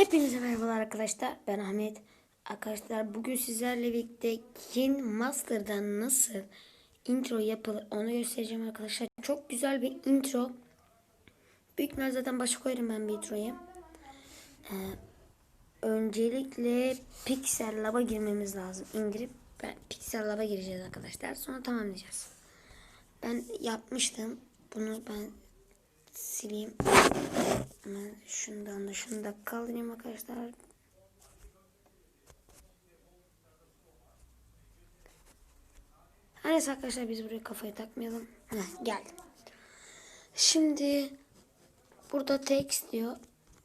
Hepinize merhabalar arkadaşlar. Ben Ahmet. Arkadaşlar bugün sizlerle birlikte Kin Master'dan nasıl intro yapılır onu göstereceğim arkadaşlar. Çok güzel bir intro. Büyük ihtimal zaten başa koyarım ben bir introyu. Ee, öncelikle Pixel Lab'a girmemiz lazım. İndirip ben Pixel Lab'a gireceğiz arkadaşlar. Sonra tamamlayacağız. Ben yapmıştım. Bunu ben sileyim. Hemen şundan da şunu da kaldırayım arkadaşlar. Neyse arkadaşlar biz buraya kafayı takmayalım. Heh, geldim. Şimdi burada text diyor.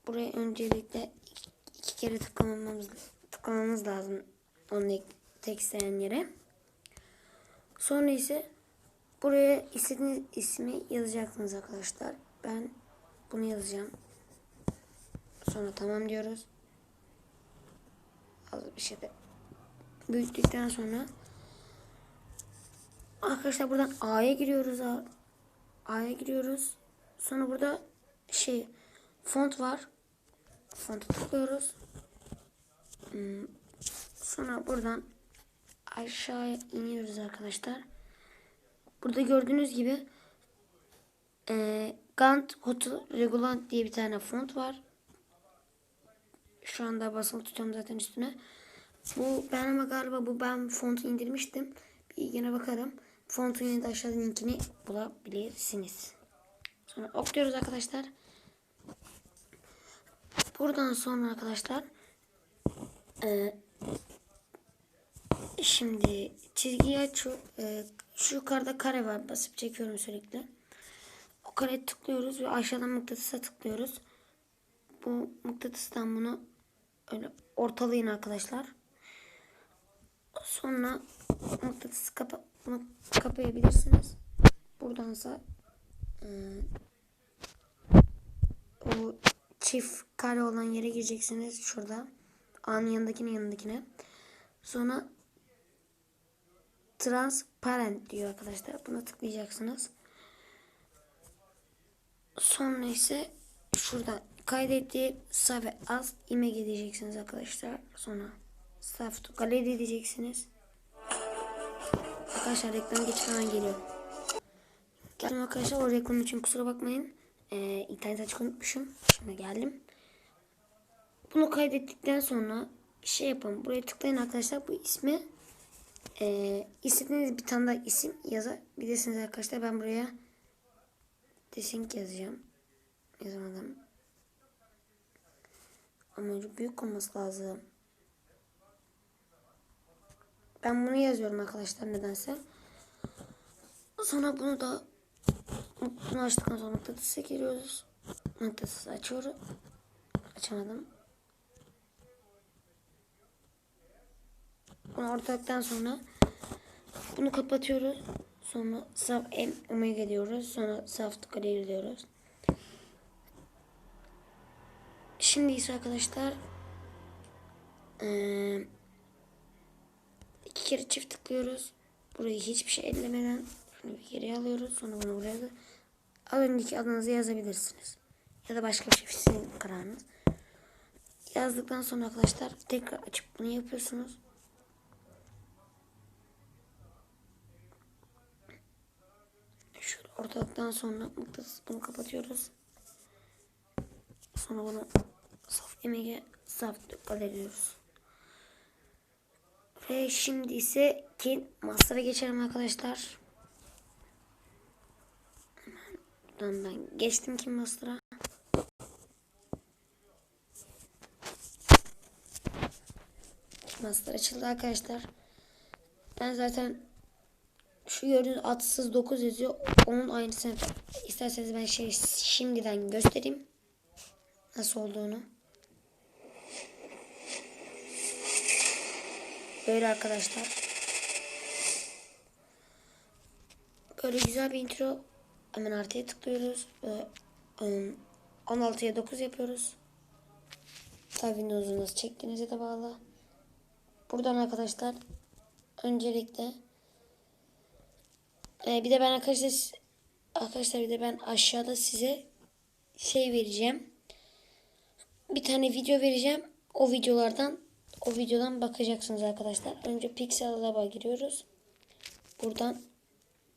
Buraya öncelikle iki, iki kere tıklamamız, tıklamamız lazım. Onu textleyen yere. Sonra ise buraya istediğiniz ismi yazacaksınız arkadaşlar. Ben bunu yazacağım. Sonra tamam diyoruz. Az bir şey de büyüttükten sonra arkadaşlar buradan A'ya giriyoruz. A'ya giriyoruz. Sonra burada şey font var. Fontu tıklıyoruz. Hmm, Sonra buradan aşağıya iniyoruz arkadaşlar. Burada gördüğünüz gibi e, Gant Regulant diye bir tane font var. Şu anda basılı tutuyorum zaten üstüne. Bu ben ama galiba bu ben fontu indirmiştim. Bir yine bakarım. Fontun yine de aşağıda linkini bulabilirsiniz. Sonra okluyoruz arkadaşlar. Buradan sonra arkadaşlar e, şimdi çizgiyi açıyor. E, şu yukarıda kare var. Basıp çekiyorum sürekli. O kareye tıklıyoruz ve aşağıdan mıknatısa tıklıyoruz. Bu mıknatıstan bunu öyle ortalayın arkadaşlar. Sonra mıknatısı kapa bunu kapayabilirsiniz. Buradansa e, o çift kare olan yere gireceksiniz şurada. A'nın yanındakine yanındakine. Sonra transparent diyor arkadaşlar. Buna tıklayacaksınız. Sonra ise şuradan kaydettiği sağ ve az image edeceksiniz arkadaşlar. Sonra to galeri diyeceksiniz. Arkadaşlar reklam geçmeden geliyor. Geldim arkadaşlar o reklam için kusura bakmayın. Ee, internet açık unutmuşum. Şimdi geldim. Bunu kaydettikten sonra şey yapın. Buraya tıklayın arkadaşlar. Bu ismi e, istediğiniz bir tane daha isim yazabilirsiniz arkadaşlar. Ben buraya Desink yazacağım. Yazamadım. Ama büyük olması lazım. Ben bunu yazıyorum arkadaşlar nedense. Sonra bunu da bunu açtıktan sonra mıknatısa giriyoruz. Mıknatısı açıyoruz. Açamadım. Bunu ortalıktan sonra bunu kapatıyoruz. Sonra saf M omega diyoruz. Sonra saf galeri diyoruz. Şimdi ise arkadaşlar iki kere çift tıklıyoruz. Burayı hiçbir şey ellemeden şunu bir geriye alıyoruz. Sonra bunu buraya da az önceki adınızı yazabilirsiniz. Ya da başka bir şey sizin kararınız. Yazdıktan sonra arkadaşlar tekrar açıp bunu yapıyorsunuz. Ortalıktan sonra mıknatıs bunu kapatıyoruz. Sonra bunu saf emeğe saf galeriyoruz. Ve şimdi ise ki master'a geçelim arkadaşlar. Hemen buradan ben geçtim ki master'a. Master açıldı arkadaşlar. Ben zaten şu gördüğünüz atsız 9 yazıyor. Onun aynısını isterseniz ben şey şimdiden göstereyim. Nasıl olduğunu. Böyle arkadaşlar. Böyle güzel bir intro. Hemen artıya tıklıyoruz. Ve, ım, 16'ya 9 yapıyoruz. Tabi Windows'u nasıl çektiğinize de bağlı. Buradan arkadaşlar öncelikle ee, bir de ben arkadaşlar arkadaşlar bir de ben aşağıda size şey vereceğim. bir tane video vereceğim. O videolardan o videodan bakacaksınız arkadaşlar. Önce Pixel Lab'a giriyoruz. Buradan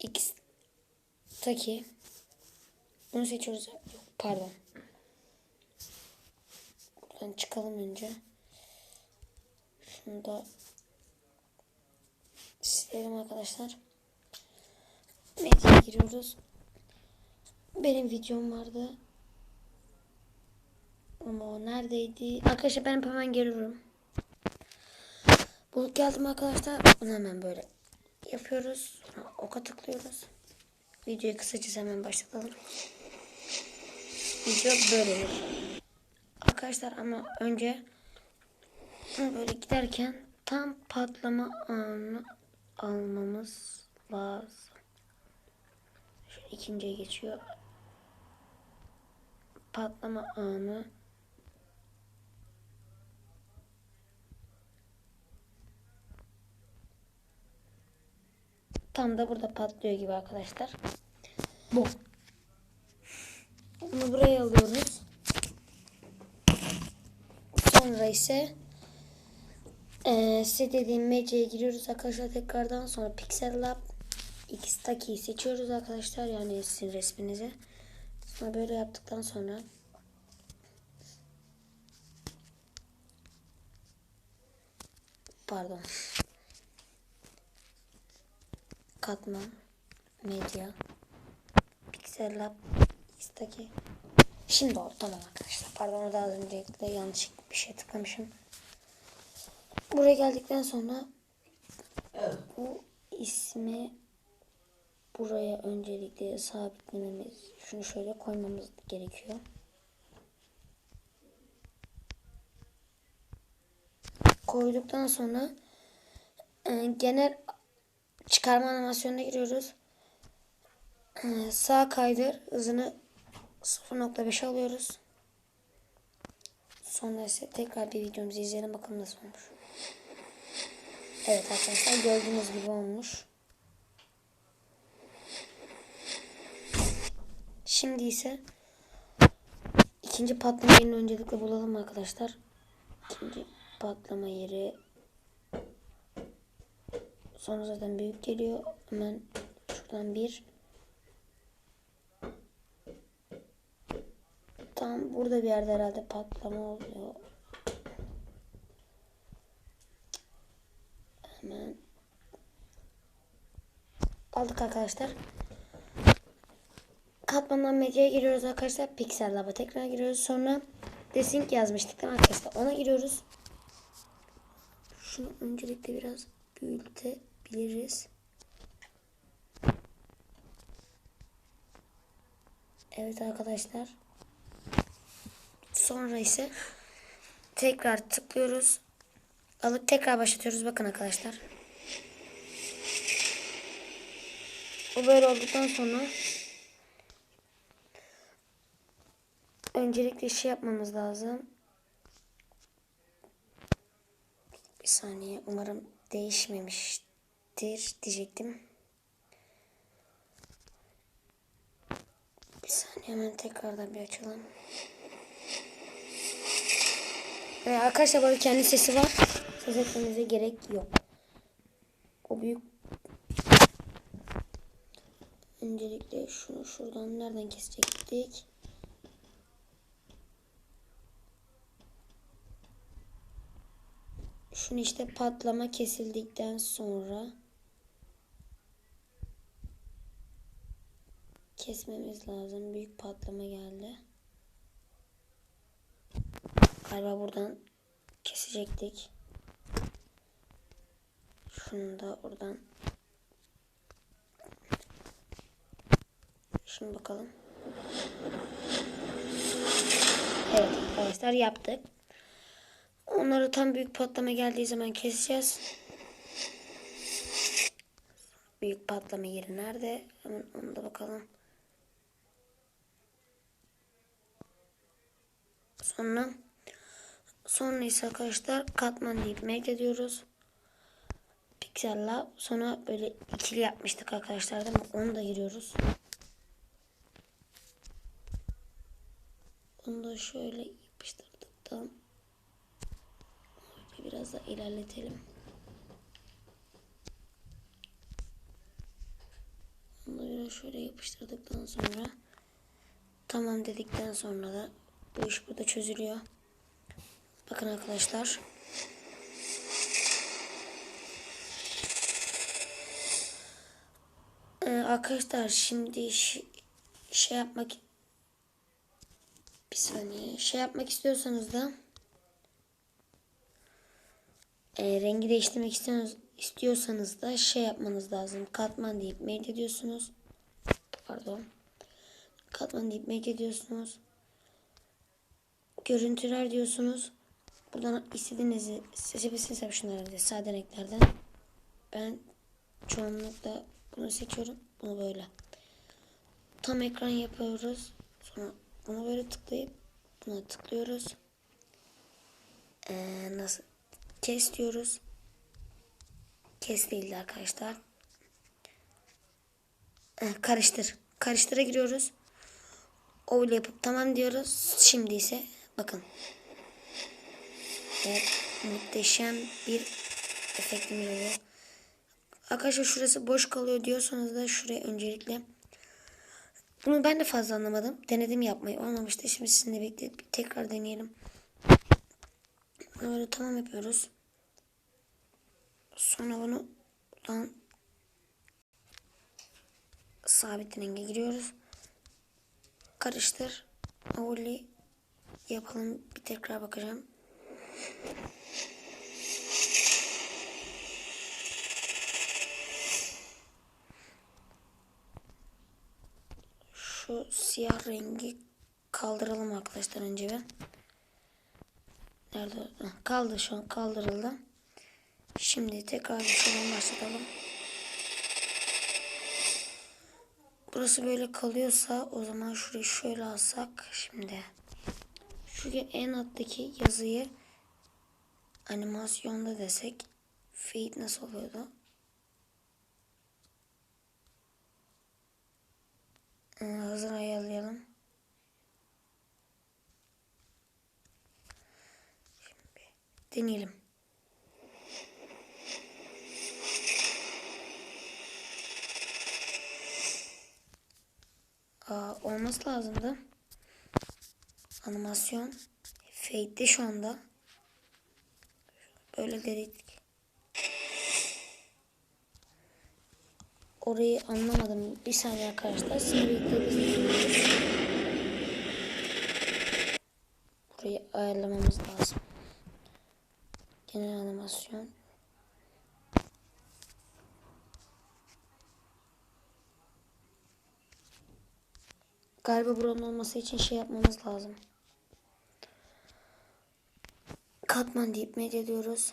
X Taki bunu seçiyoruz. Yok, pardon. Buradan çıkalım önce. Şunu da silelim arkadaşlar. Medyaya giriyoruz. Benim videom vardı. Ama o neredeydi? Arkadaşlar ben hemen geliyorum. Bulup geldim arkadaşlar. Bunu hemen böyle yapıyoruz. Sonra oka tıklıyoruz. Videoyu kısaca hemen başlatalım. Video böyle. Arkadaşlar ama önce böyle giderken tam patlama anı almamız lazım. İkinciye geçiyor. Patlama anı Tam da burada patlıyor gibi arkadaşlar. Bu. Bunu buraya alıyoruz. Sonra ise ee, size dediğim meceye giriyoruz arkadaşlar tekrardan. Sonra Pixel Lab X'taki'yi seçiyoruz arkadaşlar. Yani sizin resminizi. Sonra böyle yaptıktan sonra pardon katman medya Pixel Lab X'taki Şimdi oldu tamam arkadaşlar. Pardon orada az öncelikle yanlış bir şey tıklamışım. Buraya geldikten sonra bu ismi buraya öncelikle sabitlememiz, şunu şöyle koymamız gerekiyor. Koyduktan sonra e, genel çıkarma animasyonuna giriyoruz. E, sağ kaydır hızını 0.5 alıyoruz. Sonra ise tekrar bir videomuzu izleyelim bakalım nasıl olmuş. Evet arkadaşlar gördüğünüz gibi olmuş. Şimdi ise ikinci patlama yerini öncelikle bulalım arkadaşlar. İkinci patlama yeri sonra zaten büyük geliyor. Hemen şuradan bir tam burada bir yerde herhalde patlama oluyor. Hemen aldık arkadaşlar. Katmandan medyaya giriyoruz arkadaşlar. Pixel Lab'a tekrar giriyoruz. Sonra desync yazmıştık değil arkadaşlar? Ona giriyoruz. Şunu öncelikle biraz büyütebiliriz. Evet arkadaşlar. Sonra ise tekrar tıklıyoruz. Alıp tekrar başlatıyoruz. Bakın arkadaşlar. Bu böyle olduktan sonra öncelikle şey yapmamız lazım. Bir saniye. Umarım değişmemiştir diyecektim. Bir saniye hemen tekrardan bir açalım. Ve arkadaşlar böyle kendi sesi var. Ses etmenize gerek yok. O büyük Öncelikle şunu şuradan nereden kesecektik? Şunu işte patlama kesildikten sonra kesmemiz lazım. Büyük patlama geldi. Galiba buradan kesecektik. Şunu da oradan Şimdi bakalım. Evet arkadaşlar yaptık. Onları tam büyük patlama geldiği zaman keseceğiz. Büyük patlama yeri nerede? Hemen onu da bakalım. Sonra sonra ise arkadaşlar katman deyip medya diyoruz. Pixel'la sonra böyle ikili yapmıştık arkadaşlar değil mi? Onu da giriyoruz. Onu da şöyle yapıştırdıktan Tamam. Biraz da ilerletelim. Bunları şöyle yapıştırdıktan sonra tamam dedikten sonra da bu iş burada çözülüyor. Bakın arkadaşlar. Ee, arkadaşlar şimdi şey yapmak bir saniye şey yapmak istiyorsanız da e, rengi değiştirmek istiyorsanız, istiyorsanız da şey yapmanız lazım. Katman deyip mail ediyorsunuz. Pardon. Katman deyip mail ediyorsunuz. Görüntüler diyorsunuz. Buradan istediğinizi seçebilirsiniz şunları da sade renklerden. Ben çoğunlukla bunu seçiyorum. Bunu böyle. Tam ekran yapıyoruz. Sonra bunu böyle tıklayıp buna tıklıyoruz. Ee, nasıl? Kes diyoruz. Kes değildi arkadaşlar. Ee, karıştır. Karıştıra giriyoruz. Öyle yapıp tamam diyoruz. Şimdi ise bakın. Evet, muhteşem bir efektimiz oluyor. Arkadaşlar şurası boş kalıyor diyorsanız da şuraya öncelikle bunu ben de fazla anlamadım. Denedim yapmayı. Olmamıştı. Şimdi sizinle birlikte bir tekrar deneyelim. Böyle tamam yapıyoruz. Sonra bunu buradan sabit renge giriyoruz. Karıştır. Overlay yapalım. Bir tekrar bakacağım. Şu siyah rengi kaldıralım arkadaşlar önce bir. Nerede? Kaldı şu an kaldırıldı. Şimdi tekrar şuradan başlatalım. Burası böyle kalıyorsa o zaman şurayı şöyle alsak şimdi. Şu en alttaki yazıyı animasyonda desek fade nasıl oluyordu? Ee, hızını ayarlayalım. Şimdi deneyelim. Olması lazımdı. Animasyon fade'de şu anda. Böyle dedik. Orayı anlamadım. Bir saniye arkadaşlar. Şimdi Burayı ayarlamamız lazım. Genel animasyon. Galiba buranın olması için şey yapmamız lazım. Katman deyip medya diyoruz.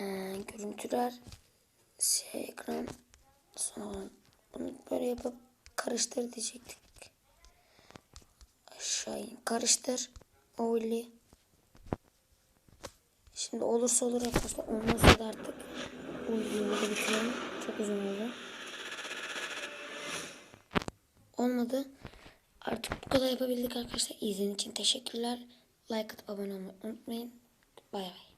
Ee, görüntüler şey ekran sonra bunu böyle yapıp karıştır diyecektik. Aşağı in karıştır. Overlay. Şimdi olursa olur arkadaşlar. Olmazsa da artık da bitirelim. Çok uzun oldu. Olmadı. Artık bu kadar yapabildik arkadaşlar. İzlediğiniz için teşekkürler. Like atıp abone olmayı unutmayın. Bay bay.